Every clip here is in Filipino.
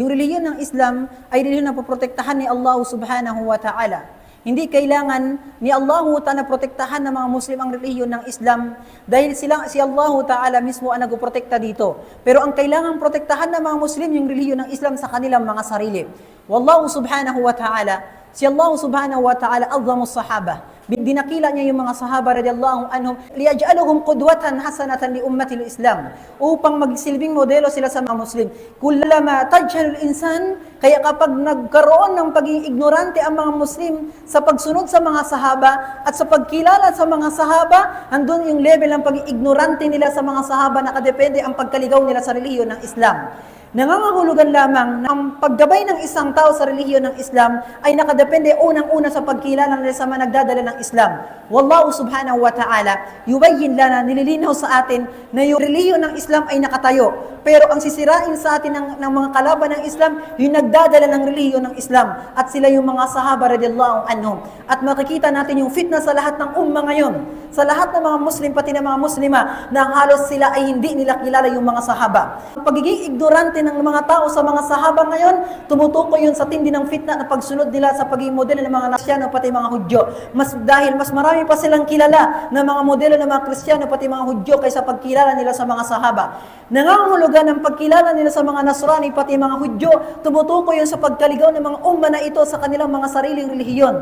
Yung reliyon ng Islam ay reliyon na poprotektahan ni Allah subhanahu wa ta'ala. Hindi kailangan ni Allah Ta'ala protektahan ng mga Muslim ang reliyon ng Islam dahil sila, si Allah Ta'ala mismo ang nagprotekta dito. Pero ang kailangan protektahan ng mga Muslim yung reliyon ng Islam sa kanilang mga sarili. Wallahu subhanahu wa ta'ala, si Allah subhanahu wa ta'ala azzamu sahaba. Dinakila niya yung mga sahaba radiyallahu anhum liyaj'aluhum qudwatan hasanatan li ummati islam upang magsilbing modelo sila sa mga Muslim. Kullama tajhalul insan kaya kapag nagkaroon ng pagiging ignorante ang mga Muslim sa pagsunod sa mga sahaba at sa pagkilala sa mga sahaba, andun yung level ng pagiging ignorante nila sa mga sahaba nakadepende ang pagkaligaw nila sa relihiyon ng Islam. Nangangahulugan lamang na ang paggabay ng isang tao sa relihiyon ng Islam ay nakadepende unang-una sa pagkilala nila sa mga nagdadala ng Islam. Wallahu subhanahu wa ta'ala, yubayyin lana, nililinaw sa atin na yung relihiyon ng Islam ay nakatayo. Pero ang sisirain sa atin ng, ng mga kalaban ng Islam, yung nagdadala ng relihiyon ng Islam. At sila yung mga sahaba radiyallahu anhum. At makikita natin yung fitna sa lahat ng umma ngayon. Sa lahat ng mga Muslim, pati ng mga Muslima, na halos sila ay hindi nila kilala yung mga sahaba. Ang pagiging ignorante ng mga tao sa mga sahaba ngayon, tumutukoy yun sa tindi ng fitna na pagsunod nila sa pagiging modelo ng mga Kristyano pati mga Hudyo. Mas dahil mas marami pa silang kilala na mga modelo ng mga Kristyano pati mga Hudyo kaysa pagkilala nila sa mga sahaba. Nangangahulugan ng pagkilala nila sa mga Nasrani pati mga Hudyo, tumutukoy yun sa pagkaligaw ng mga umma na ito sa kanilang mga sariling relihiyon.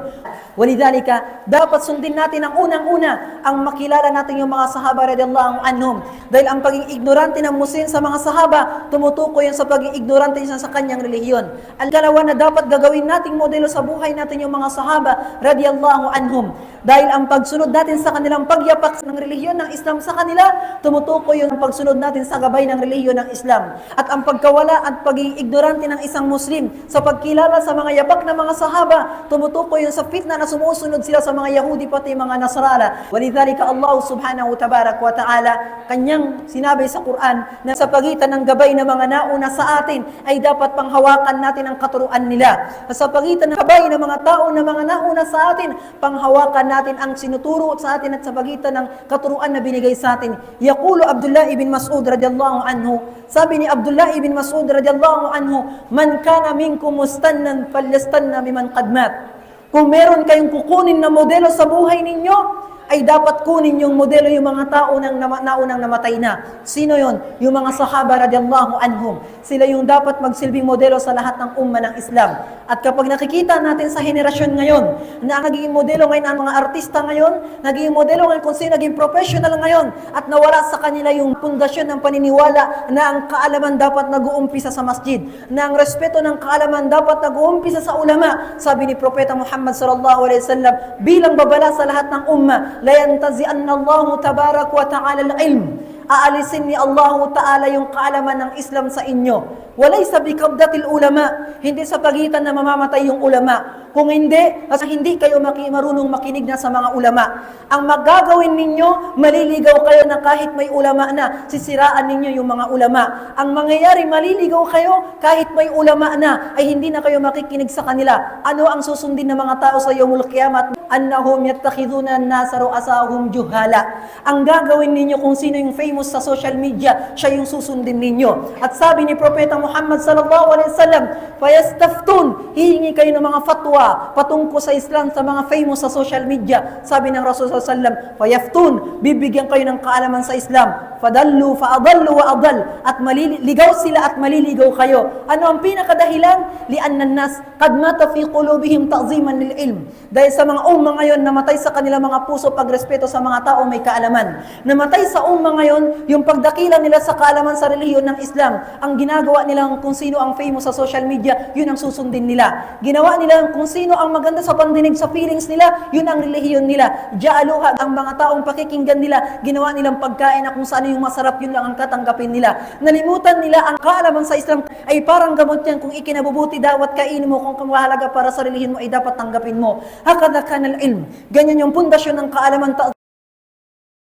Walidhalika, dapat sundin natin ang unang-una ang makilala natin yung mga sahaba radiyallahu anhum. Dahil ang pagiging ignorante ng Muslim sa mga sahaba, tumutukoy yun sa pagiging ignorante niya sa kanyang relihiyon. Ang dalawa na dapat gagawin nating modelo sa buhay natin yung mga sahaba radiyallahu anhum. Dahil ang pagsunod natin sa kanilang pagyapak ng relihiyon ng Islam sa kanila, tumutukoy yung pagsunod natin sa gabay ng relihiyon ng Islam. At ang pagkawala at pagiging ignorante ng isang Muslim sa pagkilala sa mga yapak ng mga sahaba, tumutukoy yun sa fitna na sumusunod sila sa mga Yahudi pati mga Nasrala. Walidhalika Allah subhanahu tabarak wa ta'ala, kanyang sinabi sa Quran na sa pagitan ng gabay ng mga nauna sa atin ay dapat panghawakan natin ang katuruan nila. Sa pagitan ng gabay ng mga tao na mga nauna sa atin, panghawakan natin ang sinuturo sa atin at sa pagitan ng katuruan na binigay sa atin. Yaqulu Abdullah ibn Mas'ud radiyallahu anhu, sabi ni Abdullah ibn Mas'ud radiyallahu anhu, man kana minkum mustannan falyastanna biman qad mat. Kung meron kayong kukunin na modelo sa buhay ninyo, ay dapat kunin yung modelo yung mga tao nang naunang namatay na. Sino yon? Yung mga sahaba radiyallahu anhum. Sila yung dapat magsilbing modelo sa lahat ng umma ng Islam. At kapag nakikita natin sa henerasyon ngayon, na ang nagiging modelo ngayon ang mga artista ngayon, nagiging modelo ngayon kung sino naging professional ngayon, at nawala sa kanila yung pundasyon ng paniniwala na ang kaalaman dapat nag-uumpisa sa masjid, na ang respeto ng kaalaman dapat nag-uumpisa sa ulama. Sabi ni Propeta Muhammad sallallahu alaihi wasallam, bilang babala sa lahat ng umma, la yantazi'anna Allah tabarak wa ta'ala al-ilm. Aalisin ni Allah Ta'ala yung kaalaman ng Islam sa inyo. Walay sa bikabdatil ulama, hindi sa pagitan na mamamatay yung ulama. Kung hindi, as hindi kayo maki, marunong makinig na sa mga ulama. Ang magagawin ninyo, maliligaw kayo na kahit may ulama na, sisiraan ninyo yung mga ulama. Ang mangyayari, maliligaw kayo kahit may ulama na, ay hindi na kayo makikinig sa kanila. Ano ang susundin ng mga tao sa yawmul kiyamat? Annahum yattakhiduna an-nasa ru'asahum juhala. Ang gagawin ninyo kung sino yung famous sa social media, siya yung susundin ninyo. At sabi ni Propeta Muhammad sallallahu alaihi wasallam, fayastaftun, hihingi kayo ng mga fatwa patungkol sa Islam sa mga famous sa social media. Sabi ng Rasul sallallahu alaihi wasallam, fayaftun, bibigyan kayo ng kaalaman sa Islam. Fadallu, faadallu wa adal. At maliligaw sila at maliligaw kayo. Ano ang pinakadahilan? Lianna nas qad mata fi qulubihim ta'ziman lil ilm. Dahil sa mga umma ngayon, namatay sa kanilang mga puso pagrespeto sa mga tao may kaalaman. Namatay sa umma ngayon, yung pagdakila nila sa kaalaman sa relihiyon ng Islam. Ang ginagawa nila kung sino ang famous sa social media, yun ang susundin nila. Ginawa nila kung sino ang maganda sa pandinig sa feelings nila, yun ang relihiyon nila. Jaaluha ang mga taong pakikinggan nila, ginawa nilang pagkain na kung saan yung masarap, yun lang ang katanggapin nila. Nalimutan nila ang kaalaman sa Islam ay parang gamot yan kung ikinabubuti dawat kainin mo kung mahalaga para sa relihiyon mo ay dapat tanggapin mo. Hakada kanal ilm. Ganyan yung pundasyon ng kaalaman